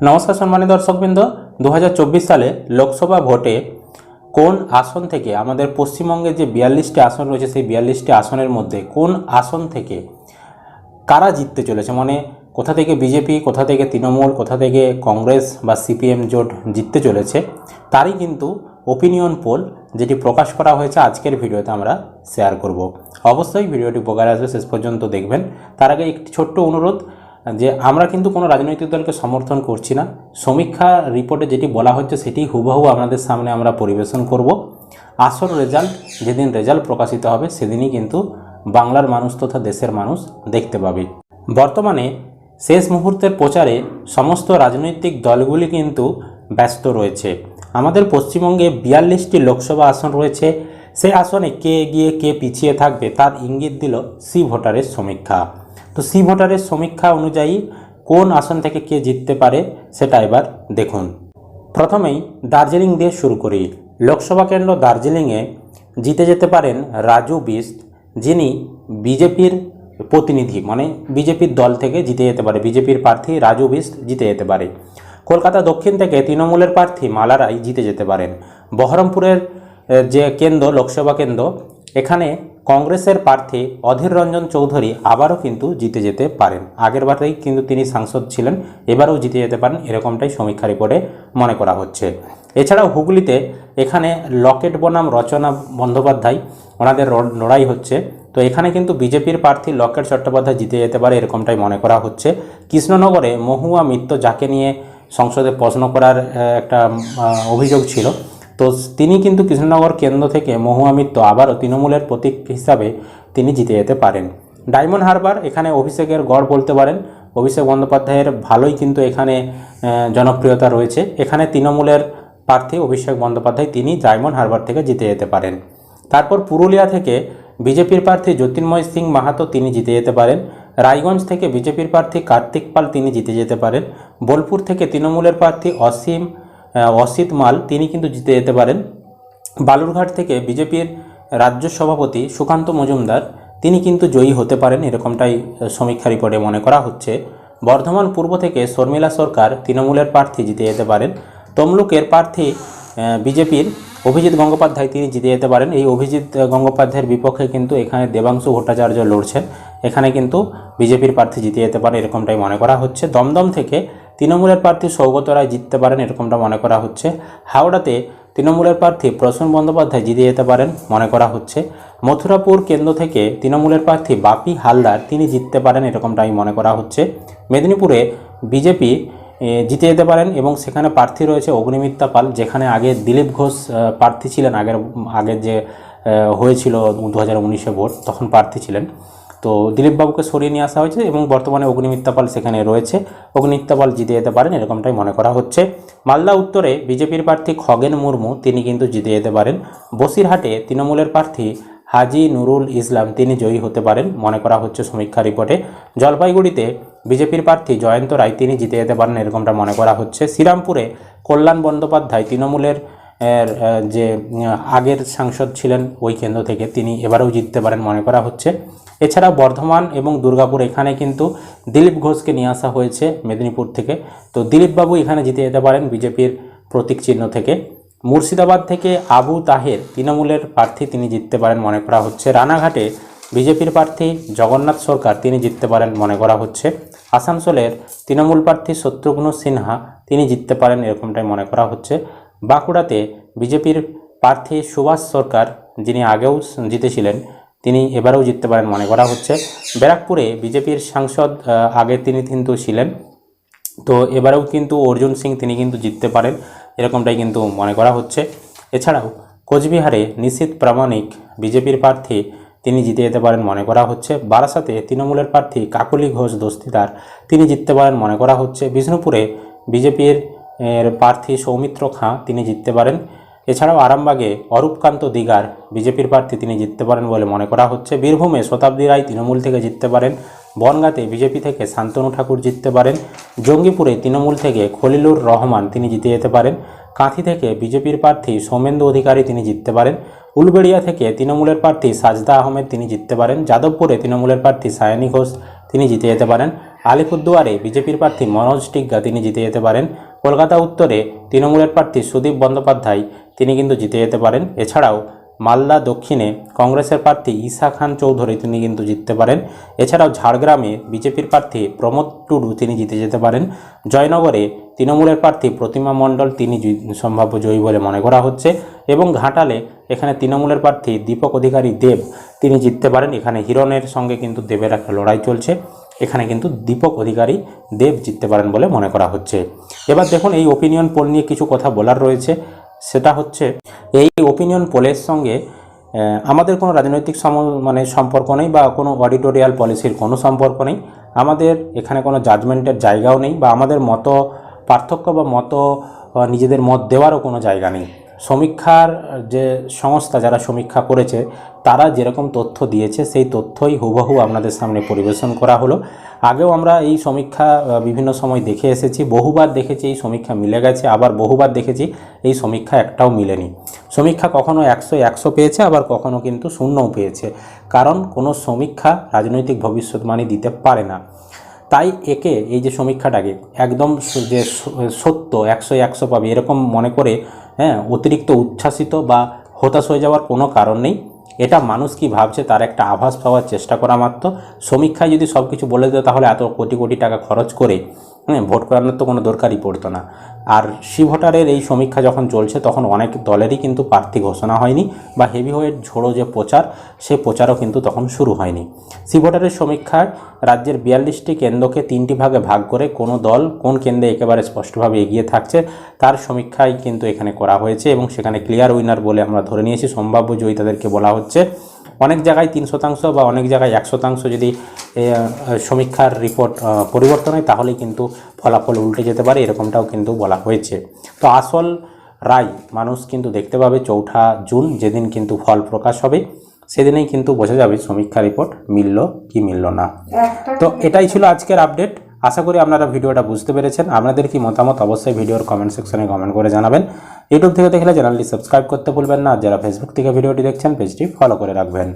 নমস্কার সম্মানিত দর্শকবৃন্দ দু হাজার চব্বিশ সালে লোকসভা ভোটে কোন আসন থেকে আমাদের পশ্চিমবঙ্গে যে বিয়াল্লিশটি আসন রয়েছে, সেই বিয়াল্লিশটি আসনের মধ্যে কোন আসন থেকে কারা জিততে চলেছে? মানে কোথা থেকে বিজেপি, কোথা থেকে তৃণমূল, কোথা থেকে কংগ্রেস বা সিপিএম জোট জিততে চলেছে? তারই কিন্তু ওপিনিয়ন পোল যেটি প্রকাশ করা হয়েছে আজকের ভিডিওতে আমরা শেয়ার করব। অবশ্যই ভিডিওটি উপকারে আসবে, শেষ পর্যন্ত দেখবেন। তার আগে একটি ছোট্ট অনুরোধ যে আমরা কিন্তু কোনো রাজনৈতিক দলকে সমর্থন করছি না। সমীক্ষা রিপোর্টে যেটি বলা হচ্ছে সেটি হুবহু আপনাদের সামনে আমরা পরিবেশন করব। আসল রেজাল্ট যেদিন রেজাল্ট প্রকাশিত হবে সেদিনই কিন্তু বাংলার মানুষ তথা দেশের মানুষ দেখতে পাবে। বর্তমানে শেষ মুহূর্তের প্রচারে সমস্ত রাজনৈতিক দলগুলি কিন্তু ব্যস্ত রয়েছে। আমাদের পশ্চিমবঙ্গে বিয়াল্লিশটি লোকসভা আসন রয়েছে। সেই আসনে কে এগিয়ে কে পিছিয়ে থাকবে তার ইঙ্গিত দিল সি ভোটারের সমীক্ষা। তো সি ভোটারের সমীক্ষা অনুযায়ী কোন আসন থেকে কে জিততে পারে সেটা এবার দেখুন। প্রথমেই দার্জিলিং দিয়ে শুরু করি। লোকসভা কেন্দ্র দার্জিলিংয়ে জিতে যেতে পারেন রাজু বিস্ট, যিনি বিজেপির প্রতিনিধি মানে বিজেপির দল থেকে জিতে যেতে পারে। বিজেপির প্রার্থী রাজু বিস্ট জিতে যেতে পারে। কলকাতা দক্ষিণ থেকে তৃণমূলের প্রার্থী মালারাই জিতে যেতে পারেন। বহরমপুরের যে কেন্দ্র, লোকসভা কেন্দ্র, এখানে কংগ্রেসের প্রার্থী অধীর রঞ্জন চৌধুরী আবারও কিন্তু জিতে যেতে পারেন। আগেরবারেই কিন্তু তিনি সাংসদ ছিলেন, এবারেও জিতে যেতে পারেন, এরকমটাই সমীক্ষা রিপোর্টে মনে করা হচ্ছে। এছাড়াও হুগলিতে এখানে লকেট বনাম রচনা বন্দ্যোপাধ্যায়, ওনাদের লড়াই হচ্ছে। তো এখানে কিন্তু বিজেপির প্রার্থী লকেট চট্টোপাধ্যায় জিতে যেতে পারে, এরকমটাই মনে করা হচ্ছে। কৃষ্ণনগরে মহুয়া মিত্র, যাকে নিয়ে সংসদে প্রশ্ন করার একটা অভিযোগ ছিল তো তিনি কিন্তু কৃষ্ণনগর কেন্দ্র থেকে মহুয়া মিত্র আবারও তৃণমূলের প্রতীক হিসাবে তিনি জিতে যেতে পারেন। ডায়মন্ড হারবার এখানে অভিষেকের গড় বলতে পারেন। অভিষেক বন্দ্যোপাধ্যায়ের ভালোই কিন্তু এখানে জনপ্রিয়তা রয়েছে। এখানে তৃণমূলের প্রার্থী অভিষেক বন্দ্যোপাধ্যায় তিনি ডায়মন্ড হারবার থেকে জিতে যেতে পারেন। তারপর পুরুলিয়া থেকে বিজেপির প্রার্থী জ্যোতির্ময় সিং মাহাতো তিনি জিতে যেতে পারেন। রায়গঞ্জ থেকে বিজেপির প্রার্থী কার্তিক পাল তিনি জিতে যেতে পারেন। বোলপুর থেকে তৃণমূলের প্রার্থী অসীম অসিত মাল, তিনি কিন্তু জিতে যেতে পারেন। বালুরঘাট থেকে বিজেপির রাজ্য সভাপতি সুকান্ত মজুমদার, তিনি কিন্তু জয়ী হতে পারেন, এরকমটাই সমীক্ষা রিপোর্টে মনে করা হচ্ছে। বর্ধমান পূর্ব থেকে শর্মিলা সরকার তৃণমূলের প্রার্থী জিতে যেতে পারেন। তমলুকের প্রার্থী বিজেপির অভিজিৎ গঙ্গোপাধ্যায়, তিনি জিতে যেতে পারেন। এই অভিজিৎ গঙ্গোপাধ্যায়ের বিপক্ষে কিন্তু এখানে দেবাংশু ভট্টাচার্য লড়ছেন। এখানে কিন্তু বিজেপির প্রার্থী জিতে যেতে পারে এরকমটাই মনে করা হচ্ছে। দমদম থেকে তৃণমূলের প্রার্থী সৌগত রায় জিততে পারেন এরকমটা মনে করা হচ্ছে। হাওড়াতে তৃণমূলের প্রার্থী প্রসূন বন্দ্যোপাধ্যায় জিতে যেতে পারেন মনে করা হচ্ছে। মথুরাপুর কেন্দ্র থেকে তৃণমূলের প্রার্থী বাপি হালদার তিনি জিততে পারেন এরকমটাই মনে করা হচ্ছে। মেদিনীপুরে বিজেপি জিতে যেতে পারেন এবং সেখানে প্রার্থী রয়েছে অগ্নিমিত্রা পাল, যেখানে আগে দিলীপ ঘোষ প্রার্থী ছিলেন আগের আগের যে হয়েছিল দু হাজার ভোট, তখন প্রার্থী ছিলেন। তো দিলীপবাবুকে সরিয়ে নিয়ে আসা হয়েছে এবং বর্তমানে অগ্নিমিত্রা পাল সেখানে রয়েছে। অগ্নিমিত্রা পাল জিতে যেতে পারেন, এরকমটাই মনে করা হচ্ছে। মালদা উত্তরে বিজেপির প্রার্থী খগেন মুর্মু, তিনি কিন্তু জিতে যেতে পারেন। বসিরহাটে তৃণমূলের প্রার্থী হাজি নুরুল ইসলাম, তিনি জয়ী হতে পারেন, মনে করা হচ্ছে সমীক্ষা রিপোর্টে। জলপাইগুড়িতে বিজেপির প্রার্থী জয়ন্ত রায়, তিনি জিতে যেতে পারেন, এরকমটা মনে করা হচ্ছে। শ্রীরামপুরে কল্যাণ বন্দ্যোপাধ্যায়, তৃণমূলের এর, যে আগের সাংসদ ছিলেন ওই কেন্দ্র থেকে তিনি এবারেও জিততে পারেন মনে করা হচ্ছে। এছাড়া বর্ধমান এবং দুর্গাপুর এখানে কিন্তু দিলীপ ঘোষকে নিয়ে আসা হয়েছে মেদিনীপুর থেকে। তো দিলীপবাবু এখানে জিতে যেতে পারেন বিজেপির প্রতীক চিহ্ন থেকে। মুর্শিদাবাদ থেকে আবু তাহের তৃণমূলের প্রার্থী তিনি জিততে পারেন মনে করা হচ্ছে। রানাঘাটে বিজেপির প্রার্থী জগন্নাথ সরকার তিনি জিততে পারেন মনে করা হচ্ছে। আসানসোলের তৃণমূল প্রার্থী শত্রুঘ্ন সিনহা তিনি জিততে পারেন এরকমটাই মনে করা হচ্ছে। বাঁকুড়াতে বিজেপির প্রার্থী সুভাষ সরকার, যিনি আগেও জিতেছিলেন, তিনি এবারেও জিততে পারেন মনে করা হচ্ছে। ব্যারাকপুরে বিজেপির সাংসদ আগে তিনি কিন্তু ছিলেন। তো এবারেও কিন্তু অর্জুন সিং তিনি কিন্তু জিততে পারেন, এরকমটাই কিন্তু মনে করা হচ্ছে। এছাড়াও কোচবিহারে নিশীত প্রামাণিক বিজেপির প্রার্থী তিনি জিতে যেতে পারেন মনে করা হচ্ছে। বারাসাতে তৃণমূলের প্রার্থী কাকলি ঘোষ দস্তিদার তিনি জিততে পারেন মনে করা হচ্ছে। বিষ্ণুপুরে বিজেপির এর প্রার্থী সৌমিত্র খাঁ তিনি জিততে পারেন। এছাড়াও আরামবাগে অরূপকান্ত দিগার বিজেপির প্রার্থী তিনি জিততে পারেন বলে মনে করা হচ্ছে। বীরভূমে শতাব্দী রায় তৃণমূল থেকে জিততে পারেন। বনগাঁতে বিজেপি থেকে শান্তনু ঠাকুর জিততে পারেন। জঙ্গিপুরে তৃণমূল থেকে খলিলুর রহমান তিনি জিতে যেতে পারেন। কাঁথি থেকে বিজেপির প্রার্থী সৌমেন্দু অধিকারী তিনি জিততে পারেন। উলবেড়িয়া থেকে তৃণমূলের প্রার্থী সাজদা আহমেদ তিনি জিততে পারেন। যাদবপুরে তৃণমূলের প্রার্থী সায়নী ঘোষ তিনি জিতে যেতে পারেন। আলিপুরদুয়ারে বিজেপির প্রার্থী মনোজ টিগ্গা তিনি জিতে যেতে পারেন। কলকাতা উত্তরে তৃণমূলের প্রার্থী সুদীপ বন্দ্যোপাধ্যায় তিনি কিন্তু জিতে যেতে পারেন। এছাড়াও মালদা দক্ষিণে কংগ্রেসের প্রার্থী ঈশা খান চৌধুরী তিনি কিন্তু জিততে পারেন। এছাড়াও ঝাড়গ্রামে বিজেপির প্রার্থী প্রমোদ টুডু তিনি জিতে যেতে পারেন। জয়নগরে তৃণমূলের প্রার্থী প্রতিমা মণ্ডল তিনি সম্ভাব্য জয়ী বলে মনে করা হচ্ছে। এবং ঘাটালে এখানে তৃণমূলের প্রার্থী দীপক অধিকারী দেব তিনি জিততে পারেন। এখানে হিরণের সঙ্গে কিন্তু দেবের একটা লড়াই চলছে। এখানে কিন্তু দীপক অধিকারী দেব জিততে পারেন বলে মনে করা হচ্ছে। এবার দেখুন, এই ওপিনিয়ন পোল নিয়ে কিছু কথা বলার রয়েছে। সেটা হচ্ছে, এই ওপিনিয়ন পোলের সঙ্গে আমাদের কোনো রাজনৈতিক সম মানে সম্পর্ক নেই বা কোনো অডিটোরিয়াল পলিসির কোনো সম্পর্ক নেই। আমাদের এখানে কোনো জাজমেন্টের জায়গাও নেই বা আমাদের মতো পার্থক্য বা মতো নিজেদের মত দেওয়ারও কোনো জায়গা নেই। সমীক্ষার যে সংস্থা যারা সমীক্ষা করেছে, তারা যেরকম তথ্য দিয়েছে, সেই তথ্যই হুবহু আপনাদের সামনে পরিবেশন করা হলো। আগেও আমরা এই সমীক্ষা বিভিন্ন সময় দেখে এসেছি, বহুবার দেখেছি এই সমীক্ষা মিলে গেছে, আবার বহুবার দেখেছি এই সমীক্ষা একটাও মিলেনি। সমীক্ষা কখনো একশো একশো পেয়েছে, আবার কখনো কিন্তু শূন্যও পেয়েছে। কারণ কোনো সমীক্ষা রাজনৈতিক ভবিষ্যৎবাণী দিতে পারে না। তাই একে এই যে সমীক্ষাটাকে একদম যে সত্য, একশো একশো পাবে, এরকম মনে করে হ্যাঁ অতিরিক্ত উচ্ছ্বাসিত বা হতাশ হয়ে যাওয়ার কোনো কারণ নেই। এটা মানুষ কি ভাবছে তার একটা আভাস পাওয়ার চেষ্টা করা মাত্র। সমীক্ষায় যদি সব কিছু বলে দেয় তাহলে এত কোটি কোটি টাকা খরচ করে হ্যাঁ ভোট করানোর তো কোনো দরকারই পড়তো না। আর সি ভোটারের এই সমীক্ষা যখন চলছে, তখন অনেক দলেরই কিন্তু প্রার্থী ঘোষণা হয়নি বা হেভি ওয়েট ঝোড়ো যে প্রচার, সে প্রচারও কিন্তু তখন শুরু হয়নি। সি ভোটারের সমীক্ষায় রাজ্যের বিয়াল্লিশটি কেন্দ্রকে তিনটি ভাগে ভাগ করে কোনো দল কোন কেন্দ্রে একেবারে স্পষ্টভাবে এগিয়ে থাকছে, তার সমীক্ষাই কিন্তু এখানে করা হয়েছে এবং সেখানে ক্লিয়ার উইনার বলে আমরা ধরে নিয়েছি। সম্ভাব্য জয়ী তাদেরকে বলা হচ্ছে। অনেক জায়গায় তিন শতাংশ বা অনেক জায়গায় এক শতাংশ যদি সমীক্ষার রিপোর্ট পরিবর্তন হয় তাহলেই কিন্তু ফলাফল উল্টে যেতে পারে এরকমটাও কিন্তু বলা হয়েছে। তো আসল রায় মানুষ কিন্তু দেখতে পাবে চৌঠা জুন যেদিন কিন্তু ফল প্রকাশ হবে সেদিনেই কিন্তু বোঝা যাবে সমীক্ষা রিপোর্ট মিলল কি মিলল না। তো এটাই ছিল আজকের আপডেট আশা করি আপনারা ভিডিওটা বুঝতে পেরেছেন। আপনাদের কি মতামত অবশ্যই ভিডিওর কমেন্ট সেকশনে কমেন্ট করে জানাবেন। ইউটিউব থেকে দেখলে চ্যানেলটি সাবস্ক্রাইব করতে ভুলবেন না। যারা ফেসবুক থেকে ভিডিওটি দেখছেন পেজটি ফলো করে রাখবেন।